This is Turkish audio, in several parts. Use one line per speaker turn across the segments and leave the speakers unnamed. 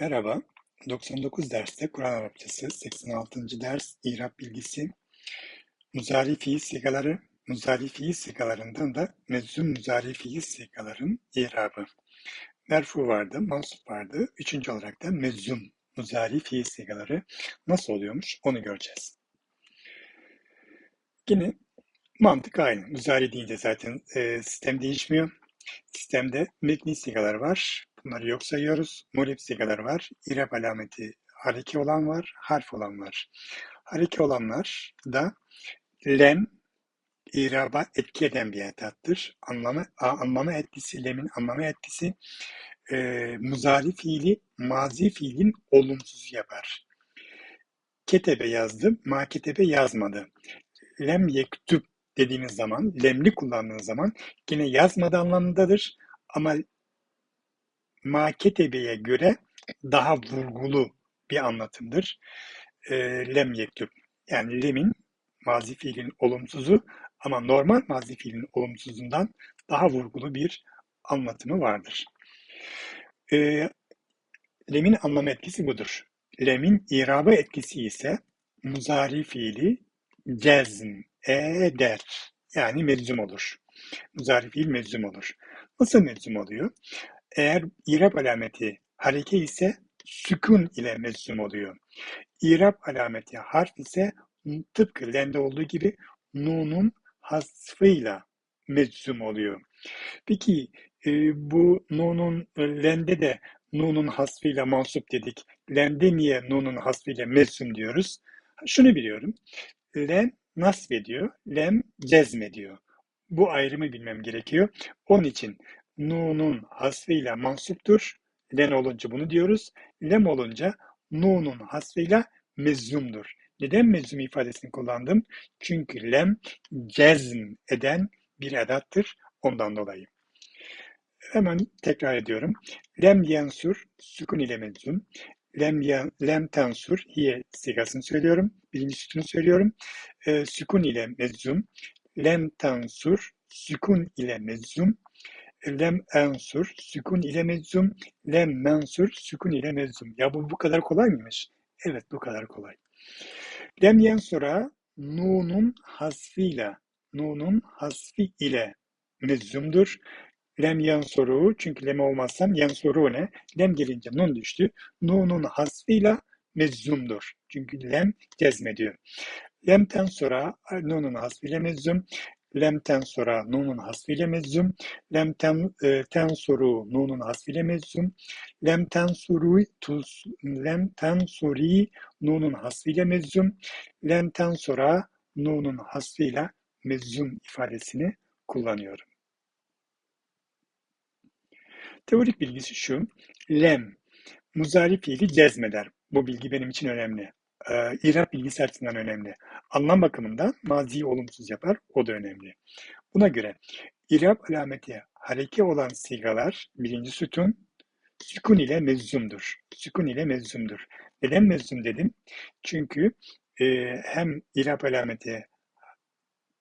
Merhaba, 99 derste Kur'an Arapçası, 86. ders İrab bilgisi, muzari fiil sigaları, muzari fiil sigalarından da meczum muzari fiil sigaların irabı. Merfu vardı, mansup vardı. Üçüncü olarak da meczum muzari fiil sigaları nasıl oluyormuş onu göreceğiz. Yine mantık aynı. Muzari deyince zaten e, sistem değişmiyor. Sistemde mekni sigalar var. Bunları yok sayıyoruz. Murib sigalar var. İrab alameti hareke olan var, harf olan var. Hareke olanlar da lem, iraba etki eden bir etattır. Anlama, anlama etkisi, lemin anlama etkisi e, muzari fiili mazi fiilin olumsuzu yapar. Ketebe yazdı, ma ketebe yazmadı. Lem yektub dediğiniz zaman, lemli kullandığınız zaman yine yazmadı anlamındadır. Ama maketebeye göre daha vurgulu bir anlatımdır. E, lem yektub. Yani lemin mazi fiilin olumsuzu ama normal mazi fiilin olumsuzundan daha vurgulu bir anlatımı vardır. E, lemin anlam etkisi budur. Lemin iraba etkisi ise muzari fiili cezm eder. Yani meczum olur. Muzari fiil meczum olur. Nasıl meczum oluyor? Eğer irab alameti hareke ise sükun ile meczum oluyor. İrab alameti harf ise tıpkı lende olduğu gibi nunun hasfıyla meczum oluyor. Peki e, bu nunun e, lende de nunun hasfıyla mansup dedik. Lende niye nunun hasfıyla meczum diyoruz? Şunu biliyorum. Lem nasf ediyor, lem cezmediyor. Bu ayrımı bilmem gerekiyor. Onun için nunun hasfıyla mansuptur. Len olunca bunu diyoruz. Lem olunca nunun hasfıyla mezzumdur. Neden mezzum ifadesini kullandım? Çünkü lem cezm eden bir edattır. Ondan dolayı. Hemen tekrar ediyorum. Lem yensur, sükun ile mezzum. Lem, yen, lem tensur, hiye sigasını söylüyorum. Birinci sütunu söylüyorum. E, sükun ile mezzum. Lem tensur, sükun ile mezzum lem ensur, sükun ile meczum, lem mensur, sükun ile meczum. Ya bu bu kadar kolay mıymış? Evet bu kadar kolay. Lem yensura nunun hasfiyle, nunun hasfi ile meczumdur. Lem yansoru çünkü lem olmazsam yansoru ne? Lem gelince nun düştü. Nunun hasfiyle meczumdur. Çünkü lem cezmediyor. Lemten sonra nunun hasfiyle meczum. Lem tensora nunun hasfiyle meczum. Lem ten, e, tensuru nunun hasfiyle meczum. Lem tensuru tus, lem tensuri nunun hasfiyle meczum. Lem tensora nunun hasfiyle meczum ifadesini kullanıyorum. Teorik bilgisi şu. Lem muzari fiili cezmeder. Bu bilgi benim için önemli e, bilgisi açısından önemli. Anlam bakımından maziyi olumsuz yapar, o da önemli. Buna göre İrab alameti hareke olan sigalar birinci sütun sükun ile meczumdur. Sükun ile meczumdur. Neden meczum dedim? Çünkü e, hem İrab alameti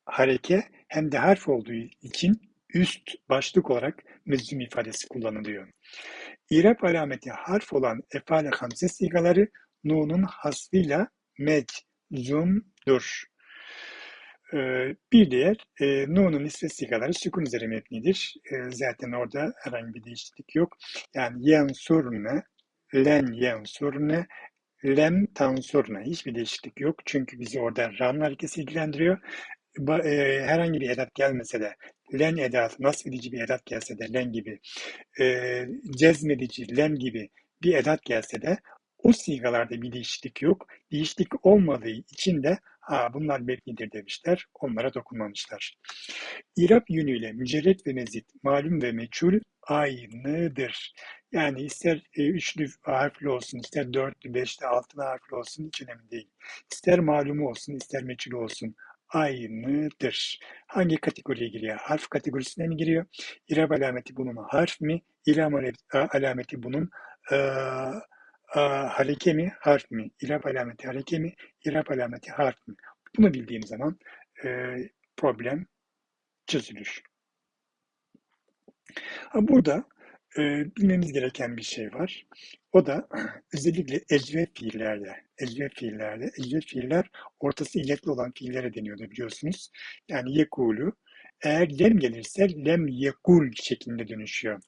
hareke hem de harf olduğu için üst başlık olarak meczum ifadesi kullanılıyor. İrab alameti harf olan efale hamse sigaları nunun hasfıyla meczumdur. Ee, bir diğer e, nunun nisve sigaları sükun üzeri mebnidir. E, zaten orada herhangi bir değişiklik yok. Yani yensurne, len yensurne, lem tansurne hiçbir değişiklik yok. Çünkü bizi orada ran harekesi ilgilendiriyor. Ba, e, herhangi bir edat gelmese de len edatı, nasıl edici bir edat gelse de len gibi, e, cezmedici lem gibi bir edat gelse de o sigalarda bir değişiklik yok. Değişiklik olmadığı için de ha bunlar mebnidir demişler. Onlara dokunmamışlar. İrab yönüyle mücerret ve mezit, malum ve meçhul aynıdır. Yani ister e, üçlü harfli olsun, ister dörtlü, beşli, altılı harfli olsun hiç önemli değil. İster malumu olsun, ister meçhul olsun aynıdır. Hangi kategoriye giriyor? Harf kategorisine mi giriyor? İrab alameti bunun harf mi? İrab alameti bunun e, hareke mi, harf mi? İrab alameti hareke mi, irab alameti harf mi? Bunu bildiğim zaman e, problem çözülür. Burada e, bilmemiz gereken bir şey var. O da özellikle ecve fiillerde, ecve fiillerde, ecve fiiller ortası illetli olan fiillere deniyordu biliyorsunuz. Yani yekulu, eğer lem gelirse lem yekul şeklinde dönüşüyor.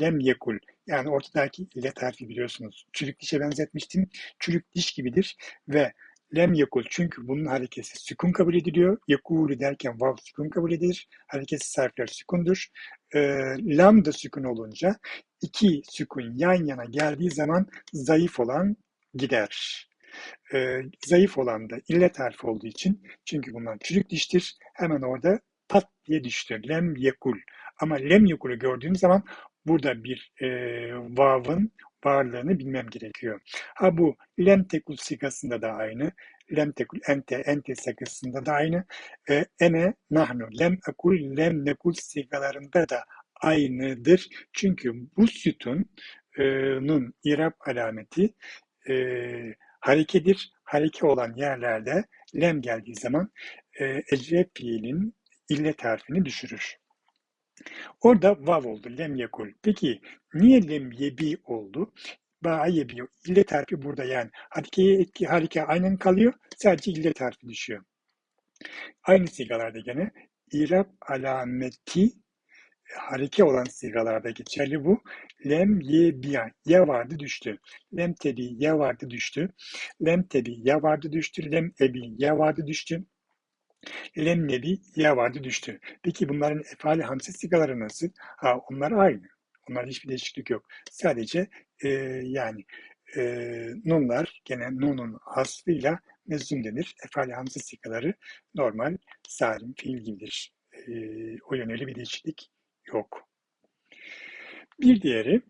Lem yekul. Yani ortadaki illet harfi biliyorsunuz. Çürük dişe benzetmiştim. Çürük diş gibidir ve lem yekul çünkü bunun hareketi sükun kabul ediliyor. Yekulu derken vav sükun kabul edilir. Hareketsiz harfler sükundur. E, lam da sükun olunca iki sükun yan yana geldiği zaman zayıf olan gider. E, zayıf olan da illet harfi olduğu için çünkü bunlar çürük diştir. Hemen orada pat diye düştü. Lem yekul. Ama lem yekulü gördüğüm zaman burada bir e, vav'ın varlığını bilmem gerekiyor. Ha bu lem tekul sigasında da aynı. Lem tekul ente ente sigasında da aynı. E, ene nahnu lem akul lem nekul sigalarında da aynıdır. Çünkü bu sütunun irab alameti e, harekedir. Hareke olan yerlerde lem geldiği zaman e, ecre fiilin illet harfini düşürür. Orada vav oldu. Lem yekul. Peki niye lem yebi oldu? Ba yebi. İllet harfi burada yani. Harekeye etki hareke aynen kalıyor. Sadece illet harfi düşüyor. Aynı sigalarda gene irab alameti hareke olan sigalarda geçerli bu. Lem ye biya. Ya vardı düştü. Lem tebi ya vardı düştü. Lem tebi ya vardı düştü. Lem ebi ya vardı düştü. Lem nebi ya vardı düştü. Peki bunların efali hamse sigaları nasıl? Ha, onlar aynı. Onlar hiçbir değişiklik yok. Sadece e, yani e, nunlar gene nunun hasfıyla mezun denir. Efali hamse sigaları normal salim fiil gibidir. E, o yöneli bir değişiklik yok. Bir diğeri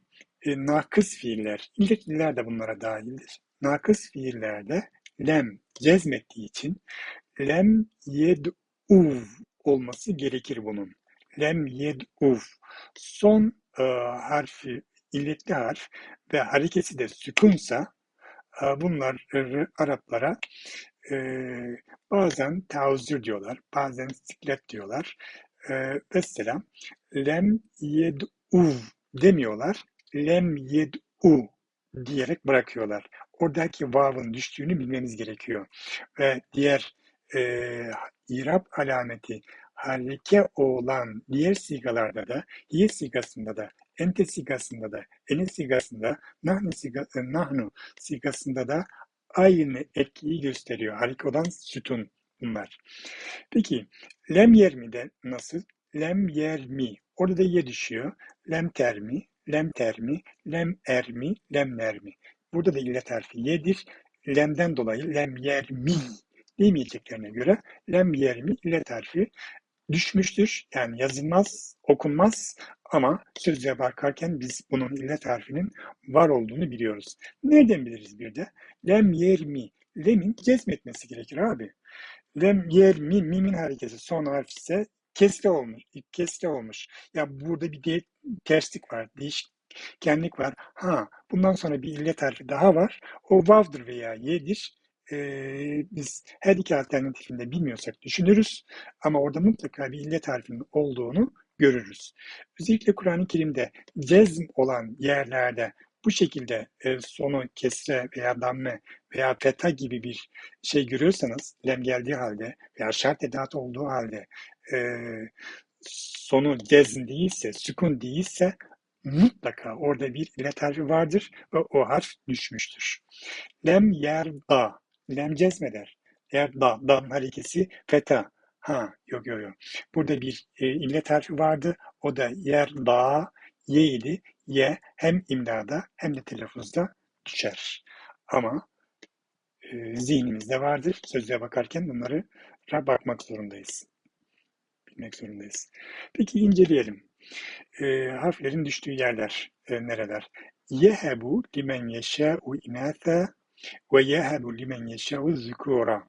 e, nakıs fiiller. İlletliler de bunlara dahildir. Nakıs fiillerde lem cezmettiği için lem yed'uv olması gerekir bunun. Lem yed'uv. Son e, harfi illetli harf ve hareketi de sükunsa e, bunlar e, Araplara e, bazen tavzür diyorlar, bazen siklet diyorlar. E, mesela lem yed'uv demiyorlar, lem yed'u diyerek bırakıyorlar. Oradaki vav'ın düştüğünü bilmemiz gerekiyor. Ve diğer e, irab alameti hareke olan diğer sigalarda da, ye sigasında da, ente sigasında da, ene sigasında, nahnu, siga, nahnu sigasında da aynı etkiyi gösteriyor. Hareke olan sütun bunlar. Peki, lem yermi de nasıl? Lem yermi. Orada da ye düşüyor. Lem termi, lem termi, lem ermi, lem nermi. Burada da illet harfi yedir. Lemden dolayı lem yermi demeyeceklerine göre lem yermi illet harfi düşmüştür. Yani yazılmaz, okunmaz ama sözlüğe bakarken biz bunun illet harfinin var olduğunu biliyoruz. Nereden biliriz bir de? Lem yermi. Lemin cezmetmesi gerekir abi. Lem yermi, mimin hareketi son harf ise kesre olmuş. Kesre olmuş. Ya burada bir de terslik var. Değişkenlik var. Ha, bundan sonra bir illet harfi daha var. O vav'dır veya ye'dir e, biz her iki alternatifinde bilmiyorsak düşünürüz ama orada mutlaka bir illet harfinin olduğunu görürüz. Özellikle Kur'an-ı Kerim'de cezm olan yerlerde bu şekilde e, sonu kesre veya damme veya feta gibi bir şey görüyorsanız lem geldiği halde veya şart edat olduğu halde e, sonu cezm değilse, sükun değilse mutlaka orada bir illet harfi vardır ve o harf düşmüştür. Lem yerda lem cezmeder. Eğer da, da'nın harekesi feta. Ha, yok yok yok. Burada bir e, illet harfi vardı. O da yer, da, ye idi. Ye hem imlada hem de telaffuzda düşer. Ama e, zihnimizde vardır. Sözlüğe bakarken bunları bakmak zorundayız. Bilmek zorundayız. Peki inceleyelim. E, harflerin düştüğü yerler e, nereler? Yehebu limen yeşâ'u inâtha limen yeşâ'u zükûra.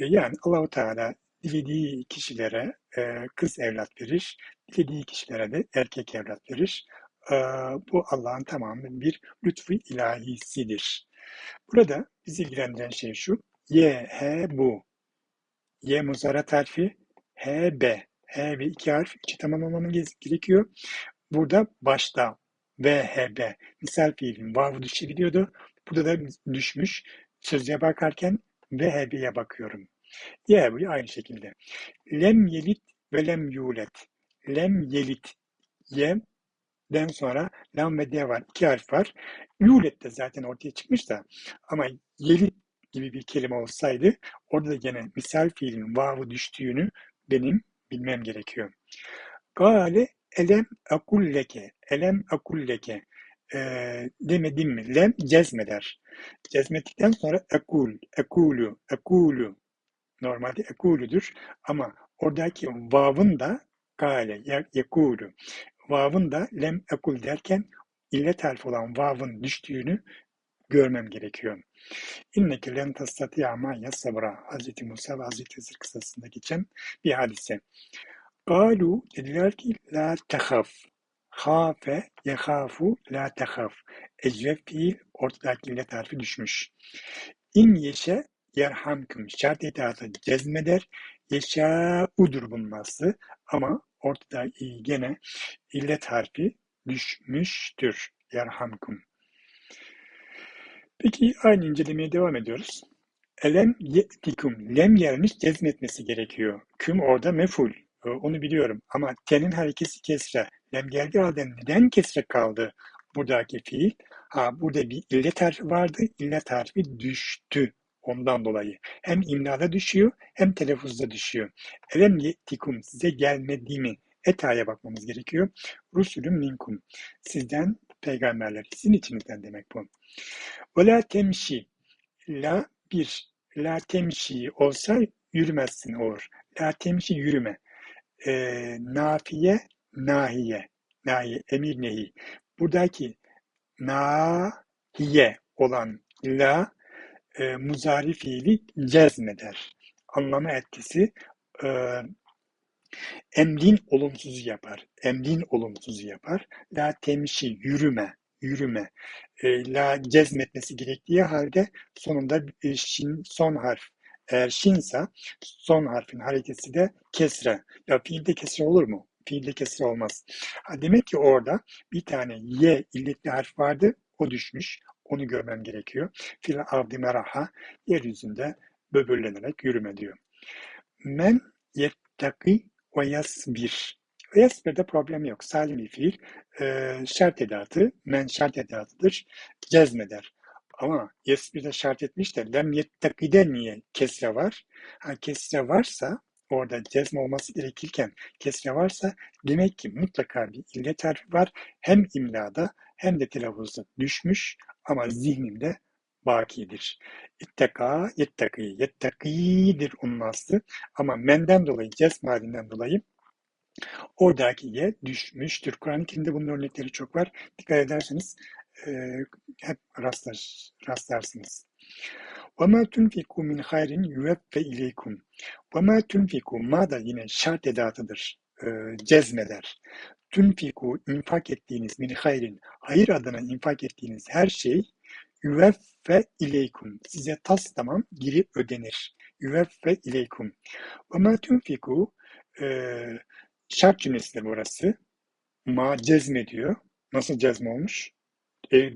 E, yani Allahu Teala dilediği kişilere e, kız evlat verir, dilediği kişilere de erkek evlat verir. E, bu Allah'ın tamamen bir lütfu ilahisidir. Burada bizi ilgilendiren şey şu, ye, he, bu. Ye muzarat harfi, he, be. He ve iki harf içi tamamlamamız gerekiyor. Burada başta VHB. Misal fiilin vavı düşebiliyordu. Burada da düşmüş. Sözlüğe bakarken VHB'ye bakıyorum. Bu aynı şekilde. Lem yelit ve lem yulet. Lem yelit. Yem'den sonra lam ve de var. İki harf var. Yulet de zaten ortaya çıkmış da ama yelit gibi bir kelime olsaydı orada da gene misal fiilin vavı düştüğünü benim bilmem gerekiyor. Gale elem akulleke. Elem akulleke. E, demedim mi? Lem cezmeder. Cezmettikten sonra ekul, ekulu, ekulu. Normalde ekuludur ama oradaki vavın da gale, yekulu. Vavın da lem ekul derken illet harfi olan vavın düştüğünü görmem gerekiyor. İnneke len tastati'a ma'ya sabra. Hz. Musa ve Hz. Hızır kısasında geçen bir hadise. Galu dediler ki la tehaf. Hafe yehafu la tehaf. Ecref fiil ortadaki illet harfi düşmüş. İn yeşe yerhamküm. Şart itaatı cezmeder. Yeşa udur bunun. Ama ortada gene illet harfi düşmüştür. Yerhamküm. Peki aynı incelemeye devam ediyoruz. Elem ye'tikum. Lem yermiş cezmetmesi gerekiyor. Küm orada meful. Ee, onu biliyorum. Ama tenin harekesi kesre. Lem geldiği halde neden kesre kaldı buradaki fiil? Ha, burada bir illet harfi vardı. İllet harfi düştü. Ondan dolayı. Hem imlada düşüyor hem telaffuzda düşüyor. Elem yetikum size gelmedi mi? Eta'ya bakmamız gerekiyor. Rusulüm minkum. Sizden peygamberler. Sizin içinizden demek bu. Ve la temşi. La bir. La temşi olsa yürümezsin olur. La temşi yürüme. E, nafiye, nahiye. Nahiye, emir nehi. Buradaki nahiye olan la e, muzari fiili cezmeder. Anlama etkisi e, emrin olumsuzu yapar. Emrin olumsuzu yapar. La temşi, yürüme, yürüme. E, la cezmetmesi gerektiği halde sonunda e, şin, son harf eğer şinsa son harfin hareketi de kesre. Ya fiilde kesre olur mu? Fiilde kesre olmaz. Ha, demek ki orada bir tane y illetli harf vardı. O düşmüş. Onu görmem gerekiyor. Fil ardi meraha yeryüzünde böbürlenerek yürüme diyor. Men yettaki ve yasbir. Ve yasbirde problem yok. Salim bir fiil. E, şart edatı, men şart edatıdır. Cezmeder. Ama yasbirde şart etmiş de lem yettakide niye kesre var? Ha, kesre varsa orada cezm olması gerekirken kesre varsa demek ki mutlaka bir illet harfi var. Hem imlada hem de telaffuzda düşmüş ama zihnimde bakidir. İtteka, yettaki, yettakidir onun aslı. Ama menden dolayı, cezm halinden dolayı oradaki ye düşmüştür. Kur'an-ı Kerim'de bunun örnekleri çok var. Dikkat ederseniz e, hep rastlar, rastlarsınız. وَمَا تُنْفِقُوا مِنْ خَيْرٍ يُوَفَّ اِلَيْكُمْ وَمَا تُنْفِقُوا Ma da yine şart edatıdır. E, cezmeder. Tünfiku infak ettiğiniz min hayrin hayır adına infak ettiğiniz her şey yüveffe ileykum size tas tamam geri ödenir. Yüveffe ileykum. Ve ma tünfiku e, şart cümlesidir burası. Ma cezmediyor. Nasıl cezme olmuş? E,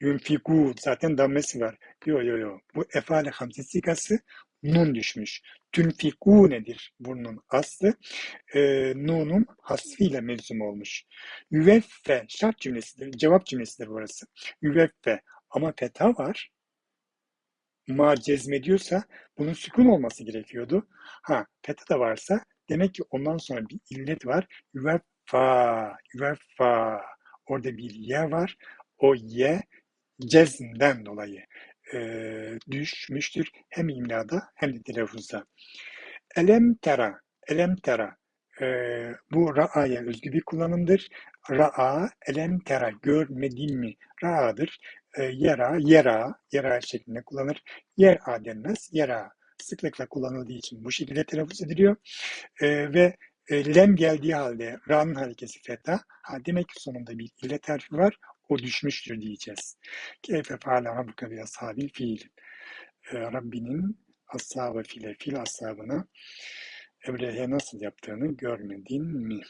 yunfiku zaten dammesi var. Yo yo yo. Bu efale hamse sigası nun düşmüş. Tünfiku nedir? Bunun aslı e, nunun hasfiyle mevzum olmuş. Yüveffe şart cümlesidir. Cevap cümlesidir burası. Yüveffe ama fetha var. Ma cezmediyorsa bunun sükun olması gerekiyordu. Ha fetha da varsa demek ki ondan sonra bir illet var. Yüveffa, yüveffa. Orada bir ye var. O ye cezmden dolayı e, düşmüştür. Hem imlada hem de telaffuzda. Elem tera, elem tera. E, bu ra'aya özgü bir kullanımdır. Ra'a, elem tera, görmedin mi? Ra'adır. E, yera, yera, yera şeklinde kullanır. Yer a denmez, yera. Sıklıkla kullanıldığı için bu şekilde telaffuz ediliyor. E, ve e, lem geldiği halde ra'nın harekesi feta. Ha, demek ki sonunda bir illet terfi var o düşmüştür diyeceğiz. Keyfe feale rabbuke bi ashabil fiil. Ee, Rabbinin ashabı file fil ashabına Ebrehe nasıl yaptığını görmedin mi?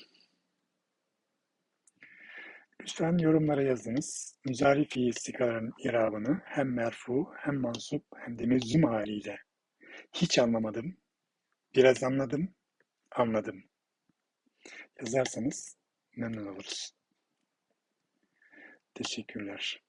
Lütfen yorumlara yazınız. Müzari fiil istikaranın irabını hem merfu hem mansup hem de meczum haliyle. Hiç anlamadım. Biraz anladım. Anladım. Yazarsanız memnun oluruz. Teşekkürler.